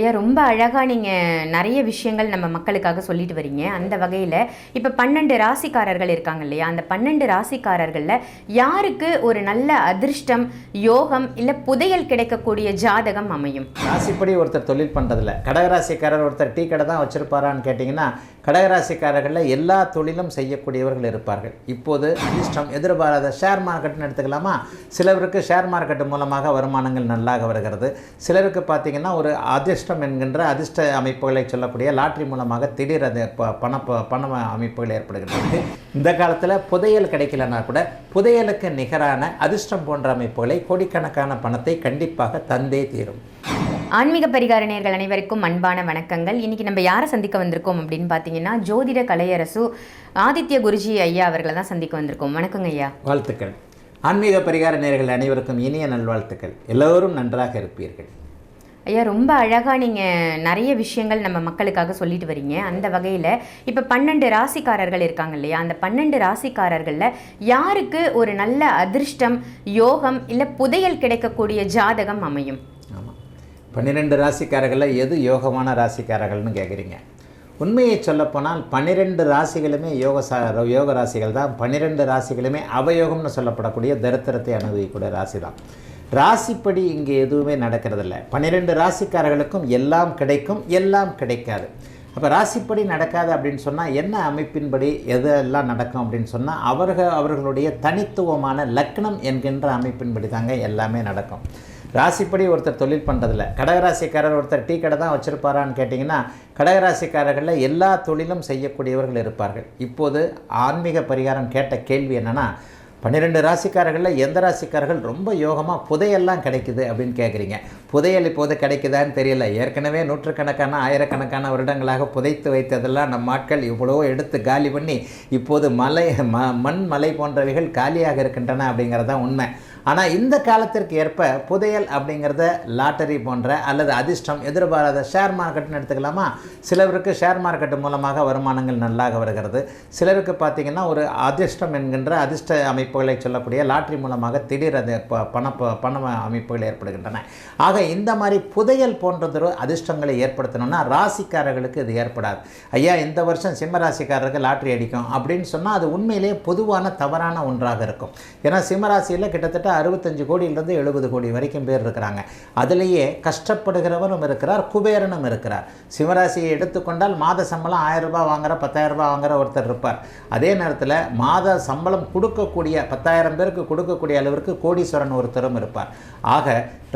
ஐயா ரொம்ப அழகாக நீங்கள் நிறைய விஷயங்கள் நம்ம மக்களுக்காக சொல்லிட்டு வரீங்க. அந்த வகையில் இப்போ பன்னெண்டு ராசிக்காரர்கள் இருக்காங்க இல்லையா? அந்த பன்னெண்டு ராசிக்காரர்களில் யாருக்கு ஒரு நல்ல அதிர்ஷ்டம் யோகம் இல்லை புதையல் கிடைக்கக்கூடிய ஜாதகம் அமையும்? ராசிப்படி ஒருத்தர் தொழில் பண்ணுறதில்ல கடகராசிக்காரர் ஒருத்தர் டீ கடை தான் வச்சுருப்பாரான்னு கேட்டிங்கன்னா கடகராசிக்காரர்களில் எல்லா தொழிலும் செய்யக்கூடியவர்கள் இருப்பார்கள். இப்போது அதிர்ஷ்டம் எதிர்பாராத ஷேர் மார்க்கெட்னு எடுத்துக்கலாமா? சிலருக்கு ஷேர் மார்க்கெட் மூலமாக வருமானங்கள் நல்லாக வருகிறது. சிலருக்கு பார்த்திங்கன்னா ஒரு அதிர்ஷ்டம் என்கின்ற அதிர்ஷ்ட அமைப்புகளை சொல்லக்கூடிய லாட்ரி மூலமாக திடீர் அது பண பண அமைப்புகள் ஏற்படுகிறது இந்த காலத்தில் புதையல் கிடைக்கலனா கூட புதையலுக்கு நிகரான அதிர்ஷ்டம் போன்ற அமைப்புகளை கோடிக்கணக்கான பணத்தை கண்டிப்பாக தந்தே தீரும். ஆன்மீக பரிகார நேயர்கள் அனைவருக்கும் அன்பான வணக்கங்கள். இன்னைக்கு நம்ம யாரை சந்திக்க வந்திருக்கோம் அப்படின்னு பார்த்தீங்கன்னா ஜோதிட கலையரசு ஆதித்ய குருஜி ஐயா அவர்களை தான் சந்திக்க வந்திருக்கோம். வணக்கங்க ஐயா. வாழ்த்துக்கள். ஆன்மீக பரிகார நேயர்கள் அனைவருக்கும் இனிய நல்வாழ்த்துக்கள். எல்லோரும் நன்றாக இருப்பீர்கள். ஐயா ரொம்ப அழகாக நீங்கள் நிறைய விஷயங்கள் நம்ம மக்களுக்காக சொல்லிட்டு வரீங்க. அந்த வகையில் இப்போ பன்னெண்டு ராசிக்காரர்கள் இருக்காங்க இல்லையா? அந்த பன்னெண்டு ராசிக்காரர்களில் யாருக்கு ஒரு நல்ல அதிர்ஷ்டம் யோகம் இல்லை புதையல் கிடைக்கக்கூடிய ஜாதகம் அமையும்? ஆமாம் பன்னிரெண்டு ராசிக்காரர்களில் எது யோகமான ராசிக்காரர்கள்னு கேட்குறீங்க உண்மையை சொல்லப்போனால் பன்னிரெண்டு ராசிகளுமே யோக சா யோக ராசிகள் தான் பன்னிரெண்டு ராசிகளுமே அவயோகம்னு சொல்லப்படக்கூடிய தரித்திரத்தை அனுபவிக்கக்கூடிய ராசி தான் ராசிப்படி இங்கே எதுவுமே நடக்கிறதில்ல. பன்னிரெண்டு ராசிக்காரர்களுக்கும் எல்லாம் கிடைக்கும் எல்லாம் கிடைக்காது. அப்போ ராசிப்படி நடக்காது அப்படின்னு சொன்னால் என்ன அமைப்பின்படி எதெல்லாம் நடக்கும் அப்படின்னு சொன்னால் அவர்கள் அவர்களுடைய தனித்துவமான லக்னம் என்கின்ற அமைப்பின்படி தாங்க எல்லாமே நடக்கும். ராசிப்படி ஒருத்தர் தொழில் பண்ணுறதில்ல கடகராசிக்காரர் ஒருத்தர் டீ கடை தான் வச்சுருப்பாரான்னு கேட்டிங்கன்னா கடகராசிக்காரர்களில் எல்லா தொழிலும் செய்யக்கூடியவர்கள் இருப்பார்கள். இப்போது ஆன்மீக பரிகாரம் கேட்ட கேள்வி என்னென்னா பன்னிரெண்டு ராசிக்காரர்களில் எந்த ராசிக்காரர்கள் ரொம்ப யோகமாக புதையெல்லாம் கிடைக்குது அப்படின்னு கேட்குறீங்க புதையல் இப்போது கிடைக்குதான்னு தெரியல. ஏற்கனவே நூற்றுக்கணக்கான ஆயிரக்கணக்கான வருடங்களாக புதைத்து வைத்ததெல்லாம் நம் ஆட்கள் இவ்வளோ எடுத்து காலி பண்ணி இப்போது மலை ம மண் மலை போன்றவைகள் காலியாக இருக்கின்றன அப்படிங்கிறது தான் உண்மை. ஆனால் இந்த காலத்திற்கு ஏற்ப புதையல் அப்படிங்கிறத லாட்டரி போன்ற அல்லது அதிர்ஷ்டம் எதிர்பாராத ஷேர் மார்க்கெட்னு எடுத்துக்கலாமா? சிலருக்கு ஷேர் மார்க்கெட் மூலமாக வருமானங்கள் நல்லாக வருகிறது. சிலருக்கு பார்த்தீங்கன்னா ஒரு அதிர்ஷ்டம் என்கின்ற அதிர்ஷ்ட அமைப்புகளை சொல்லக்கூடிய லாட்டரி மூலமாக திடீர் அது ப- பண பண அமைப்புகள் ஏற்படுகின்றன. ஆக இந்த மாதிரி புதையல் போன்றதொரு அதிர்ஷ்டங்களை ஏற்படுத்தணும்னா ராசிக்காரர்களுக்கு இது ஏற்படாது. ஐயா இந்த வருஷம் சிம்ம ராசிக்காரருக்கு லாட்டரி அடிக்கும் அப்படின்னு சொன்னால் அது உண்மையிலேயே பொதுவான தவறான ஒன்றாக இருக்கும். ஏன்னா சிம்ம ராசியில் கிட்டத்தட்ட அறுபத்தஞ்சு கோடியிலிருந்து எழுபது கோடி வரைக்கும் பேர் இருக்கிறாங்க. அதுலேயே கஷ்டப்படுகிறவரும் இருக்கிறார் குபேரனும் இருக்கிறார். சிவராசியை எடுத்துக்கொண்டால் மாத சம்பளம் ஆயிரம் ரூபாய் வாங்குற பத்தாயிரம் ரூபாய் வாங்குற ஒருத்தர் இருப்பார். அதே நேரத்தில் மாத சம்பளம் கொடுக்கக்கூடிய பத்தாயிரம் பேருக்கு கொடுக்கக்கூடிய அளவிற்கு கோடீஸ்வரன் ஒருத்தரும் இருப்பார். ஆக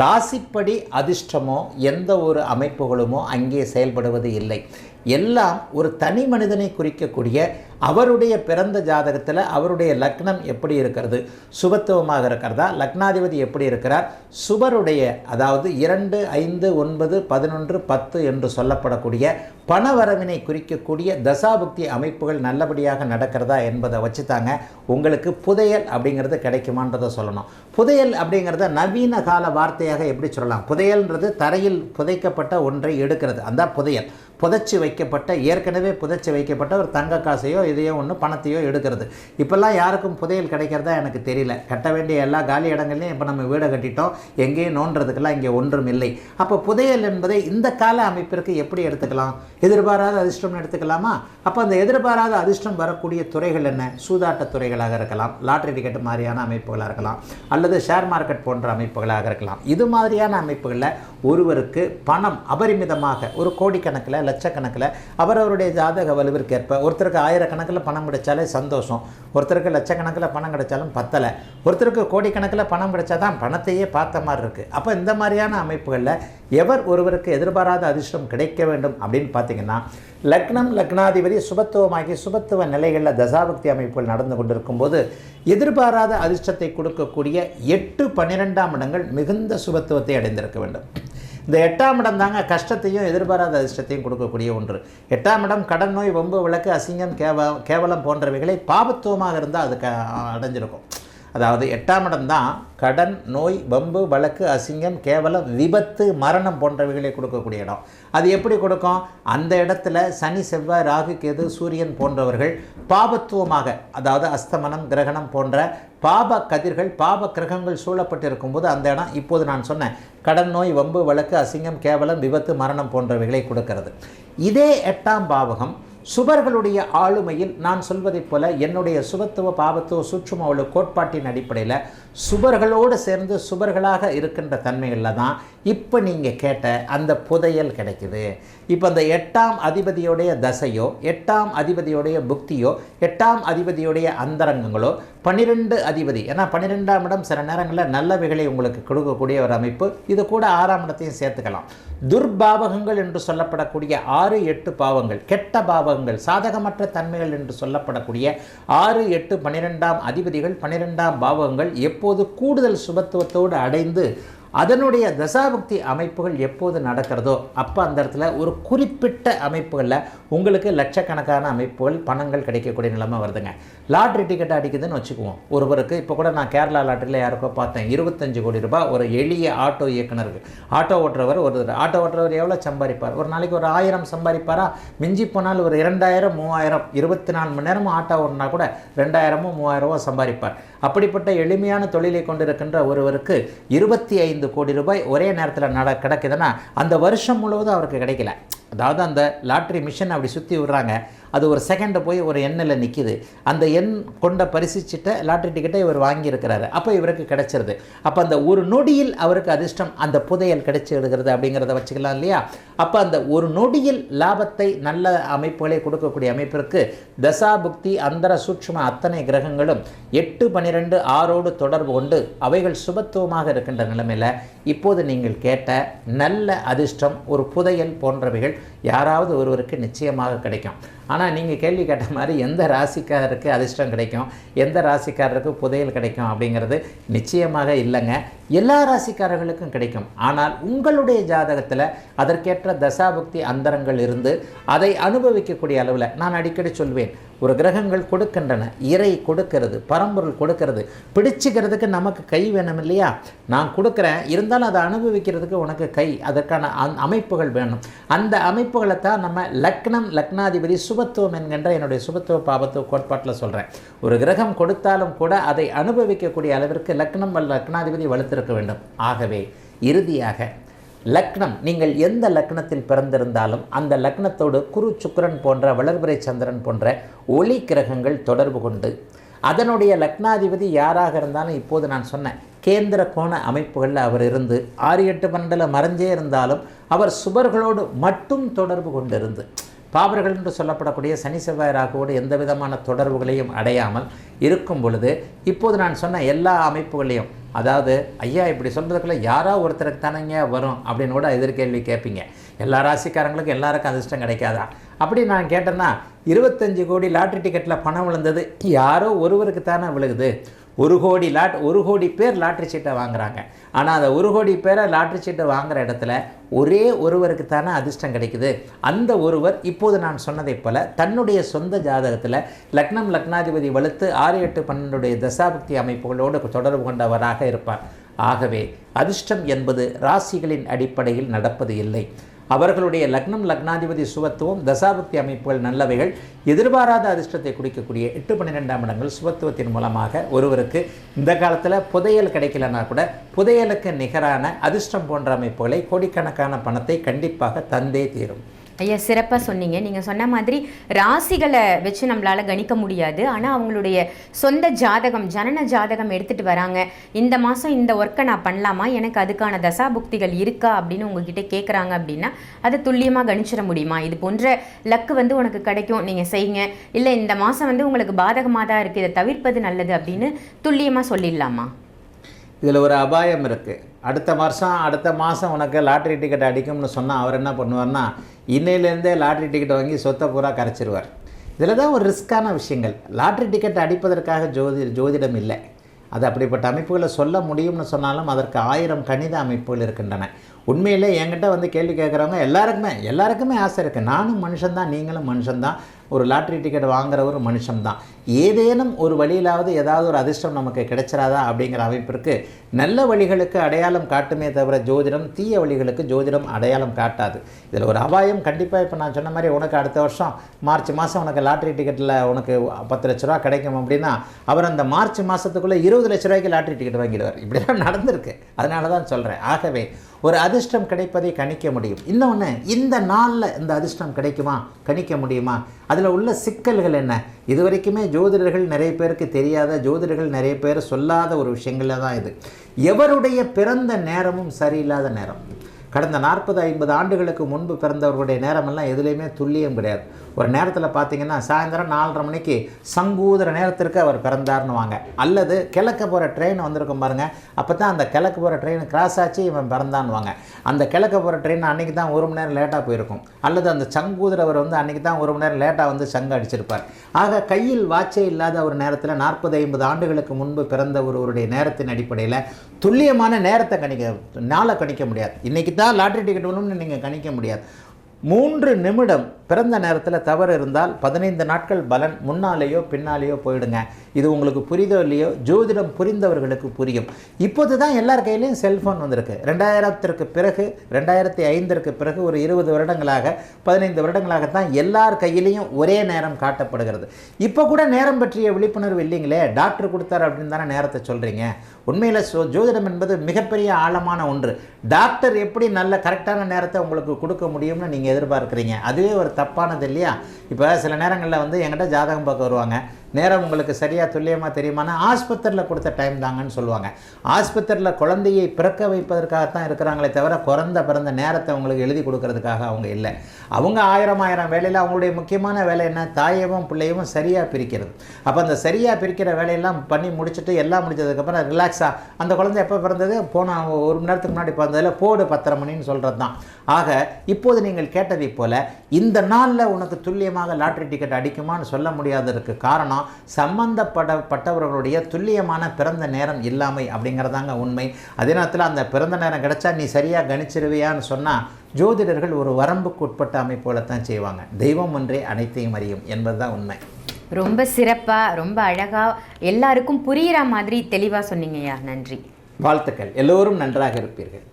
ராசிப்படி அதிர்ஷ்டமோ எந்த ஒரு அமைப்புகளுமோ அங்கே செயல்படுவது இல்லை. எல்லாம் ஒரு தனி மனிதனை குறிக்கக்கூடிய அவருடைய பிறந்த ஜாதகத்தில் அவருடைய லக்னம் எப்படி இருக்கிறது? சுபத்துவமாக இருக்கிறதா? லக்னாதிபதி எப்படி இருக்கிறார்? சுபருடைய அதாவது இரண்டு ஐந்து ஒன்பது பதினொன்று பத்து என்று சொல்லப்படக்கூடிய பணவரவினை குறிக்கக்கூடிய தசாபுக்தி அமைப்புகள் நல்லபடியாக நடக்கிறதா என்பதை வச்சு தாங்க உங்களுக்கு புதையல் அப்படிங்கிறது கிடைக்குமான்றதை சொல்லணும். புதையல் அப்படிங்கிறத நவீன கால வார்த்தையாக எப்படி சொல்லலாம்? புதையல்ன்றது தரையில் புதைக்கப்பட்ட ஒன்றை எடுக்கிறது. அந்த புதையல். புதைச்சி வைக்கப்பட்ட ஏற்கனவே புதைச்சி வைக்கப்பட்ட ஒரு தங்க காசையோ இதையோ ஒன்று பணத்தையோ எடுக்கிறது. இப்போல்லாம் யாருக்கும் புதையல் கிடைக்கிறதா எனக்கு தெரியல. கட்ட வேண்டிய எல்லா காலி இடங்கள்லையும் இப்போ நம்ம வீடை கட்டிட்டோம். எங்கேயும் நோண்டுறதுக்கெல்லாம் இங்கே ஒன்றும் இல்லை. அப்போ புதையல் என்பதை இந்த கால அமைப்பிற்கு எப்படி எடுத்துக்கலாம்? எதிர்பாராத அதிர்ஷ்டம்னு எடுத்துக்கலாமா? அப்போ அந்த எதிர்பாராத அதிர்ஷ்டம் வரக்கூடிய துறைகள் என்ன? சூதாட்ட துறைகளாக இருக்கலாம் லாட்டரி டிக்கெட் மாதிரியான அமைப்புகளாக இருக்கலாம் அல்லது ஷேர் மார்க்கெட் போன்ற அமைப்புகளாக இருக்கலாம். இது மாதிரியான அமைப்புகளில் ஒருவருக்கு பணம் அபரிமிதமாக ஒரு கோடிக்கணக்கில் லட்சக்கணக்கில் அவரவருடைய ஜாதக வலுவிற்கேற்ப ஒருத்தருக்கு ஆயிரக்கணக்கில் பணம் கிடைச்சாலே சந்தோஷம். ஒருத்தருக்கு லட்சக்கணக்கில் பணம் கிடைச்சாலும் பத்தலை. ஒருத்தருக்கு கோடிக்கணக்கில் பணம் கிடைச்சா தான் பணத்தையே பார்த்த மாதிரி இருக்குது அப்போ இந்த மாதிரியான அமைப்புகளில் எவர் ஒருவருக்கு எதிர்பாராத அதிர்ஷ்டம் கிடைக்க வேண்டும் அப்படின்னு பார்த்தீங்கன்னா லக்னம் லக்னாதிபதி சுபத்துவமாகி சுபத்துவ நிலைகளில் தசாபக்தி அமைப்புகள் நடந்து கொண்டிருக்கும் போது எதிர்பாராத அதிர்ஷ்டத்தை கொடுக்கக்கூடிய எட்டு பன்னிரெண்டாம் இடங்கள் மிகுந்த சுபத்துவத்தை அடைந்திருக்க வேண்டும். இந்த எட்டாம் இடம் தாங்க கஷ்டத்தையும் எதிர்பாராத அதிர்ஷ்டத்தையும் கொடுக்கக்கூடிய ஒன்று. எட்டாம் இடம் கடன் நோய் வம்பு விளக்கு அசிங்கம் கேவ கேவலம் போன்றவைகளை பாபத்துவமாக இருந்தால் அது க அடைஞ்சிருக்கும். அதாவது எட்டாம் இடம் தான் கடன் நோய் வம்பு வழக்கு அசிங்கம் கேவலம் விபத்து மரணம் போன்றவைகளை கொடுக்கக்கூடிய இடம். அது எப்படி கொடுக்கும்? அந்த இடத்துல சனி செவ்வாய் ராகு கேது சூரியன் போன்றவர்கள் பாபத்துவமாக அதாவது அஸ்தமனம் கிரகணம் போன்ற பாப கதிர்கள் பாப கிரகங்கள் சூழப்பட்டிருக்கும் போது அந்த இடம் இப்போது நான் சொன்னேன். கடன் நோய் வம்பு வழக்கு அசிங்கம் கேவலம் விபத்து மரணம் போன்றவைகளை கொடுக்கிறது. இதே எட்டாம் பாவகம் சுபர்களுடைய ஆளுமையில் நான் சொல்வதைப் போல என்னுடைய சுபத்துவ பாவத்துவ சூட்சும கோட்பாட்டின் அடிப்படையில் சுபர்களோடு சேர்ந்து சுபர்களாக இருக்கின்ற தன்மைகளில் தான் இப்போ நீங்கள் கேட்ட அந்த புதையல் கிடைக்குது. இப்போ அந்த எட்டாம் அதிபதியோடைய தசையோ எட்டாம் அதிபதியோடைய புக்தியோ எட்டாம் அதிபதியோடைய அந்தரங்கங்களோ பன்னிரெண்டு அதிபதி ஏன்னா பன்னிரெண்டாம் இடம் சில நேரங்களில் நல்லவைகளை உங்களுக்கு கொடுக்கக்கூடிய ஒரு அமைப்பு இது கூட ஆறாம் இடத்தையும் சேர்த்துக்கலாம். துர்பாவகங்கள் என்று சொல்லப்படக்கூடிய ஆறு எட்டு பாவங்கள் கெட்ட பாவகங்கள் சாதகமற்ற தன்மைகள் என்று சொல்லப்படக்கூடிய ஆறு எட்டு பன்னிரெண்டாம் அதிபதிகள் பன்னிரெண்டாம் பாவகங்கள் எப்போது கூடுதல் சுபத்துவத்தோடு அடைந்து அதனுடைய தசாபக்தி அமைப்புகள் எப்போது நடக்கிறதோ அப்போ அந்த இடத்துல ஒரு குறிப்பிட்ட அமைப்புகளில் உங்களுக்கு லட்சக்கணக்கான அமைப்புகள் பணங்கள் கிடைக்கக்கூடிய நிலைமை வருதுங்க. லாட்ரி டிக்கெட் அடிக்குதுன்னு வச்சுக்குவோம். ஒருவருக்கு இப்போ கூட நான் கேரளா லாட்ரியில் யாருக்கோ பார்த்தேன். இருபத்தஞ்சு கோடி ரூபாய் ஒரு எளிய ஆட்டோ இயக்குனருக்கு ஆட்டோ ஓட்டுறவர் ஒரு ஆட்டோ ஓட்டுறவர் எவ்வளோ சம்பாதிப்பார்? ஒரு நாளைக்கு ஒரு ஆயிரம் சம்பாதிப்பாரா? மிஞ்சி போனால் ஒரு இரண்டாயிரம் மூவாயிரம் இருபத்தி நாலு மணி நேரமும் ஆட்டோ ஓட்டினா கூட ரெண்டாயிரமோ மூவாயிரமோ சம்பாதிப்பார். அப்படிப்பட்ட எளிமையான தொழிலை கொண்டிருக்கின்ற ஒருவருக்கு இருபத்தி ஐந்து கோடி ரூபாய் ஒரே நேரத்தில் நட கிடைக்குதுன்னா அந்த வருஷம் முழுவதும் அவருக்கு கிடைக்கல. அதாவது அந்த லாட்ரி மிஷின் அப்படி சுற்றி விடுறாங்க. அது ஒரு செகண்டை போய் ஒரு எண்ணில் நிற்கிது அந்த எண் கொண்ட பரிசுச்சிட்ட லாட்ரி டிக்கெட்டை இவர் வாங்கியிருக்கிறாரு. அப்போ இவருக்கு கிடைச்சிருது. அப்போ அந்த ஒரு நொடியில் அவருக்கு அதிர்ஷ்டம் அந்த புதையல் கிடைச்சி விடுகிறது அப்படிங்கிறத வச்சுக்கலாம் இல்லையா? அப்போ அந்த ஒரு நொடியில் லாபத்தை நல்ல அமைப்புகளை கொடுக்கக்கூடிய அமைப்பிற்கு தசா புக்தி அந்தர சூட்சும அத்தனை கிரகங்களும் எட்டு பன்னிரெண்டு ஆறோடு தொடர்பு கொண்டு அவைகள் சுபத்துவமாக இருக்கின்ற நிலைமையில் இப்போது நீங்கள் கேட்ட நல்ல அதிர்ஷ்டம் ஒரு புதையல் போன்றவைகள் யாராவது ஒருவருக்கு நிச்சயமாக கிடைக்கும். ஆனால் நீங்கள் கேள்வி கேட்ட மாதிரி எந்த ராசிக்காரருக்கு அதிர்ஷ்டம் கிடைக்கும்? எந்த ராசிக்காரருக்கு புதையல் கிடைக்கும் அப்படிங்கிறது நிச்சயமாக இல்லைங்க. எல்லா ராசிக்காரர்களுக்கும் கிடைக்கும். ஆனால் உங்களுடைய ஜாதகத்தில் அதற்கேற்ற தசாபக்தி அந்தரங்கள் இருந்து அதை அனுபவிக்கக்கூடிய அளவில் நான் அடிக்கடி சொல்வேன். ஒரு கிரகங்கள் கொடுக்கின்றன இறை கொடுக்கிறது பரம்பொருள் கொடுக்கிறது பிடிச்சிக்கிறதுக்கு நமக்கு கை வேணும் இல்லையா? நான் கொடுக்குறேன் இருந்தாலும் அதை அனுபவிக்கிறதுக்கு உனக்கு கை அதற்கான அந் அமைப்புகள் வேணும். அந்த அமைப்புகளை தான் நம்ம லக்னம் லக்னாதிபதி சுபத்துவம் என்கின்ற என்னுடைய சுபத்துவ பாபத்துவ கோட்பாட்டில் சொல்கிறேன் ஒரு கிரகம் கொடுத்தாலும் கூட அதை அனுபவிக்கக்கூடிய அளவிற்கு லக்னம் வல்ல லக்னாதிபதி வலுத்திருக்க வேண்டும். ஆகவே இறுதியாக லக்னம் நீங்கள் எந்த லக்னத்தில் பிறந்திருந்தாலும் அந்த லக்னத்தோடு குரு சுக்கரன் போன்ற வளர்பிறை சந்திரன் போன்ற ஒளி கிரகங்கள் தொடர்பு கொண்டு. அதனுடைய லக்னாதிபதி யாராக இருந்தாலும் இப்போது நான் சொன்னேன் கேந்திர கோண அமைப்புகளில் அவர் இருந்து ஆறு எட்டு பன்னெண்டில் மறைஞ்சே இருந்தாலும் அவர் சுபர்களோடு மட்டும் தொடர்பு கொண்டிருந்து. பாபர்கள் என்று சொல்லப்படக்கூடிய சனி செவ்வாய் ராகுவோடு எந்த விதமான தொடர்புகளையும் அடையாமல் இருக்கும் பொழுது இப்போது நான் சொன்ன எல்லா அமைப்புகளையும் அதாவது ஐயா இப்படி சொல்கிறதுக்குள்ள யாரோ ஒருத்தருக்கு தானேங்க வரும் அப்படின்னு கூட எதிர்கேள்வி கேட்பீங்க. எல்லா ராசிக்காரங்களுக்கும் எல்லாருக்கும் அதிர்ஷ்டம் கிடைக்காதா? அப்படி நான் கேட்டேன்னா இருபத்தஞ்சு கோடி லாட்ரி டிக்கெட்டில் பணம் விழுந்தது யாரோ ஒருவருக்கு தானே விழுகுது. ஒரு கோடி லாட் ஒரு கோடி பேர் லாட்ரி சீட்டை வாங்குறாங்க. ஆனால் அந்த ஒரு கோடி பேரை லாட்ரி சீட்டை வாங்குற இடத்துல ஒரே ஒருவருக்கு தானே அதிர்ஷ்டம் கிடைக்குது. அந்த ஒருவர் இப்போது நான் சொன்னதைப் போல் தன்னுடைய சொந்த ஜாதகத்தில் லக்னம் லக்னாதிபதி வலுத்து ஆறு எட்டு பன்னெண்டுடைய தசாபக்தி அமைப்புகளோடு தொடர்பு கொண்டவராக இருப்பார். ஆகவே அதிர்ஷ்டம் என்பது ராசிகளின் அடிப்படையில் நடப்பது இல்லை. அவர்களுடைய லக்னம் லக்னாதிபதி சுவத்துவம் தசாபக்தி அமைப்புகள் நல்லவைகள் எதிர்பாராத அதிர்ஷ்டத்தை குடிக்கக்கூடிய எட்டு பன்னிரெண்டாம் இடங்கள் சுவத்துவத்தின் மூலமாக ஒருவருக்கு இந்த காலத்தில் புதையல் கிடைக்கலனா கூட புதையலுக்கு நிகரான அதிர்ஷ்டம் போன்ற அமைப்புகளை கோடிக்கணக்கான பணத்தை கண்டிப்பாக தந்தே தீரும். ஐயா சிறப்பாக சொன்னீங்க. நீங்கள் சொன்ன மாதிரி ராசிகளை வச்சு நம்மளால் கணிக்க முடியாது. ஆனால் அவங்களுடைய சொந்த ஜாதகம் ஜனன ஜாதகம் எடுத்துட்டு வராங்க. இந்த மாதம் இந்த ஒர்க்கை நான் பண்ணலாமா? எனக்கு அதுக்கான தசா புக்திகள் இருக்கா? அப்படின்னு உங்ககிட்ட கேட்குறாங்க அப்படின்னா அதை துல்லியமாக கணிச்சிட முடியுமா? இது போன்ற லக்கு வந்து உனக்கு கிடைக்கும். நீங்கள் செய்யுங்க. இல்லை இந்த மாதம் வந்து உங்களுக்கு பாதகமாக தான் இருக்குது இதை தவிர்ப்பது நல்லது அப்படின்னு துல்லியமாக சொல்லிடலாமா? இதில் ஒரு அபாயம் இருக்குது அடுத்த வருஷம் அடுத்த மாதம் உனக்கு லாட்ரி டிக்கெட் அடிக்கும்னு சொன்னால் அவர் என்ன பண்ணுவார்னா இன்னையிலேருந்தே லாட்ரி டிக்கெட் வாங்கி சொத்தை பூரா கரைச்சிருவார். இதில் தான் ஒரு ரிஸ்க்கான விஷயங்கள். லாட்ரி டிக்கெட் அடிப்பதற்காக ஜோதி ஜோதிடம் இல்லை. அது அப்படிப்பட்ட அமைப்புகளை சொல்ல முடியும்னு சொன்னாலும் அதற்கு ஆயிரம் கணித அமைப்புகள் இருக்கின்றன. உண்மையிலே என்கிட்ட வந்து கேள்வி கேட்குறவங்க எல்லாருக்குமே எல்லாருக்குமே ஆசை இருக்குது நானும் மனுஷன்தான் நீங்களும் மனுஷன்தான். ஒரு லாட்ரி டிக்கெட் வாங்குற ஒரு மனுஷன்தான். ஏதேனும் ஒரு வழியிலாவது ஏதாவது ஒரு அதிர்ஷ்டம் நமக்கு கிடைச்சிராதா அப்படிங்கிற அமைப்பிற்கு நல்ல வழிகளுக்கு அடையாளம் காட்டுமே தவிர ஜோதிடம் தீய வழிகளுக்கு ஜோதிடம் அடையாளம் காட்டாது. இதில் ஒரு அபாயம் கண்டிப்பாக இப்போ நான் சொன்ன மாதிரி உனக்கு அடுத்த வருஷம் மார்ச் மாதம் உனக்கு லாட்ரி டிக்கெட்டில் உனக்கு பத்து லட்ச ரூபா கிடைக்கும் அப்படின்னா அவர் அந்த மார்ச் மாதத்துக்குள்ளே இருபது லட்ச ரூபாய்க்கு லாட்ரி டிக்கெட் வாங்கிடுவார். இப்படிலாம் நடந்திருக்கு. அதனால தான் சொல்கிறேன் ஆகவே ஒரு அதிர்ஷ்டம் கிடைப்பதை கணிக்க முடியும். இன்னொன்று இந்த நாளில் இந்த அதிர்ஷ்டம் கிடைக்குமா? கணிக்க முடியுமா? அதில் உள்ள சிக்கல்கள் என்ன? இது வரைக்குமே ஜோதிடர்கள் நிறைய பேருக்கு தெரியாத ஜோதிடர்கள் நிறைய பேர் சொல்லாத ஒரு விஷயங்களில் தான் இது. எவருடைய பிறந்த நேரமும் சரியில்லாத நேரம்? கடந்த நாற்பது ஐம்பது ஆண்டுகளுக்கு முன்பு பிறந்தவர்களுடைய நேரமெல்லாம் எதுலேயுமே துல்லியம் கிடையாது. ஒரு நேரத்தில் பார்த்தீங்கன்னா சாயந்தரம் நாலரை மணிக்கு சங்கூதர நேரத்திற்கு அவர் பிறந்தார்னு வாங்க. அல்லது கிழக்க போகிற ட்ரெயின் வந்திருக்கும் பாருங்க. அப்போ தான் அந்த கிழக்கு போகிற ட்ரெயின் கிராஸ் ஆச்சு இவன் பிறந்தான்னு வாங்க. அந்த கிழக்க போகிற ட்ரெயின் அன்றைக்கி தான் ஒரு மணி நேரம் லேட்டாக போயிருக்கும். அல்லது அந்த சங்கூதரவர் வந்து அன்றைக்கி தான் ஒரு மணி நேரம் லேட்டாக வந்து சங்கு அடிச்சிருப்பார். ஆக கையில் வாட்சே இல்லாத ஒரு நேரத்தில் நாற்பது ஐம்பது ஆண்டுகளுக்கு முன்பு பிறந்த ஒருவருடைய நேரத்தின் அடிப்படையில் துல்லியமான நேரத்தை கணிக்க நாளை கணிக்க முடியாது. இன்றைக்கி தான் லாட்ரி டிக்கெட் வேணும்னு நீங்கள் கணிக்க முடியாது. மூன்று நிமிடம் பிறந்த நேரத்தில் தவறு இருந்தால் பதினைந்து நாட்கள் பலன் முன்னாலேயோ பின்னாலேயோ போயிடுங்க. இது உங்களுக்கு புரிதோ இல்லையோ? ஜோதிடம் புரிந்தவர்களுக்கு புரியும். இப்போது தான் எல்லார் கையிலையும் செல்ஃபோன் வந்திருக்கு. ரெண்டாயிரத்திற்கு பிறகு ரெண்டாயிரத்தி ஐந்திற்கு பிறகு ஒரு இருபது வருடங்களாக பதினைந்து வருடங்களாக தான் எல்லார் கையிலையும் ஒரே நேரம் காட்டப்படுகிறது. இப்போ கூட நேரம் பற்றிய விழிப்புணர்வு இல்லைங்களே? டாக்டர் கொடுத்தார் அப்படின்னு தானே நேரத்தை சொல்கிறீங்க உண்மையில் சோ ஜோதிடம் என்பது மிகப்பெரிய ஆழமான ஒன்று. டாக்டர் எப்படி நல்ல கரெக்டான நேரத்தை உங்களுக்கு கொடுக்க முடியும்னு நீங்கள் எதிர்பார்க்குறீங்க. அதுவே ஒரு தப்பானது இல்லையா? இப்போ சில நேரங்களில் வந்து என்கிட்ட ஜாதகம் பார்க்க வருவாங்க. நேரம் உங்களுக்கு சரியாக துல்லியமாக தெரியுமானா ஆஸ்பத்திரியில் கொடுத்த டைம் தாங்கன்னு சொல்லுவாங்க. ஆஸ்பத்திரியில் குழந்தையை பிறக்க வைப்பதற்காகத்தான் இருக்கிறாங்களே தவிர குறந்த பிறந்த நேரத்தை அவங்களுக்கு எழுதி கொடுக்கறதுக்காக அவங்க இல்லை. அவங்க ஆயிரம் ஆயிரம் வேலையில் அவங்களுடைய முக்கியமான வேலை என்ன? தாயவும் பிள்ளையவும் சரியாக பிரிக்கிறது. அப்போ அந்த சரியாக பிரிக்கிற வேலையெல்லாம் பண்ணி முடிச்சுட்டு எல்லாம் முடிச்சதுக்கப்புறம் ரிலாக்ஸாக அந்த குழந்தை எப்போ பிறந்தது? போன ஒரு மணி நேரத்துக்கு முன்னாடி பிறந்ததில் போடு பத்தரை மணின்னு சொல்கிறது தான் ஆக இப்போது நீங்கள் கேட்டதைப் போல் இந்த நாளில் உனக்கு துல்லியமாக லாட்ரி டிக்கெட் அடிக்குமான்னு சொல்ல முடியாததற்கு காரணம் சம்பந்தப்படப்பட்டவர்களுடைய துல்லியமான பிறந்த நேரம் இல்லாமை அப்படிங்கிறதாங்க உண்மை. அதே நேரத்தில் அந்த பிறந்த நேரம் கிடைச்சா நீ சரியாக கணிச்சிருவியான்னு சொன்னால் ஜோதிடர்கள் ஒரு வரம்புக்கு உட்பட்ட அமைப்போல தான் செய்வாங்க. தெய்வம் ஒன்றே அனைத்தையும் அறியும் என்பதுதான் உண்மை. ரொம்ப சிறப்பாக ரொம்ப அழகாக எல்லாருக்கும் புரிகிற மாதிரி தெளிவாக சொன்னீங்கய்யா. நன்றி. வாழ்த்துக்கள். எல்லோரும் நன்றாக இருப்பீர்கள்.